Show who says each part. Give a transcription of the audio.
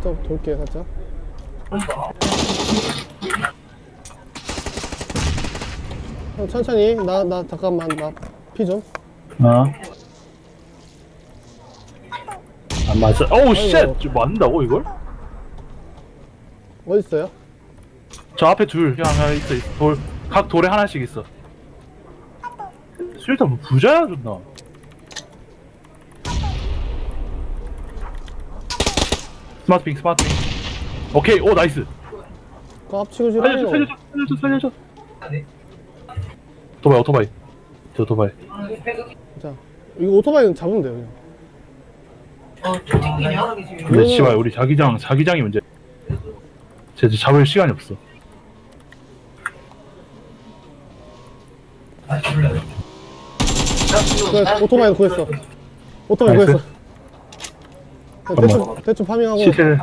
Speaker 1: 살짝 돌게 살짝 형 천천히 나 나 잠깐만 나 피 좀
Speaker 2: 어. 안 맞아. 어우, 쉣! 저 맞는다고, 이걸?
Speaker 1: 어디 있어요?
Speaker 2: 저 앞에 둘, 그냥 하나 있어, 있어. 돌, 각 돌에 하나씩 있어. 뭐 부자야, 존나. 스마트 핑, 스마트 핑. 오케이, 오, 나이스.
Speaker 1: 그 앞치고 지금
Speaker 2: 살려줘, 살려줘, 살려줘, 살려줘. 오토바이, 오토바이. 저 오토바이.
Speaker 1: 자 이거 오토바이 잡으면 돼요 그냥
Speaker 2: 근데
Speaker 1: 이거는-
Speaker 2: 씨발, 우리 자기장, 자기장이 문제. 쟤 잡을 시간이 없어.
Speaker 1: 그 오토바이 구했어 오토바이
Speaker 2: 나이스.
Speaker 1: 구했어 어, 대충 대충 파밍하고
Speaker 2: 시세.